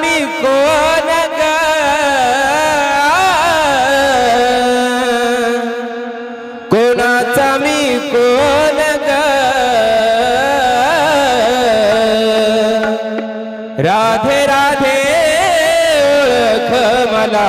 मी कोण ग? कोणाचा मी कोण ग? राधे राधे ओळख मला.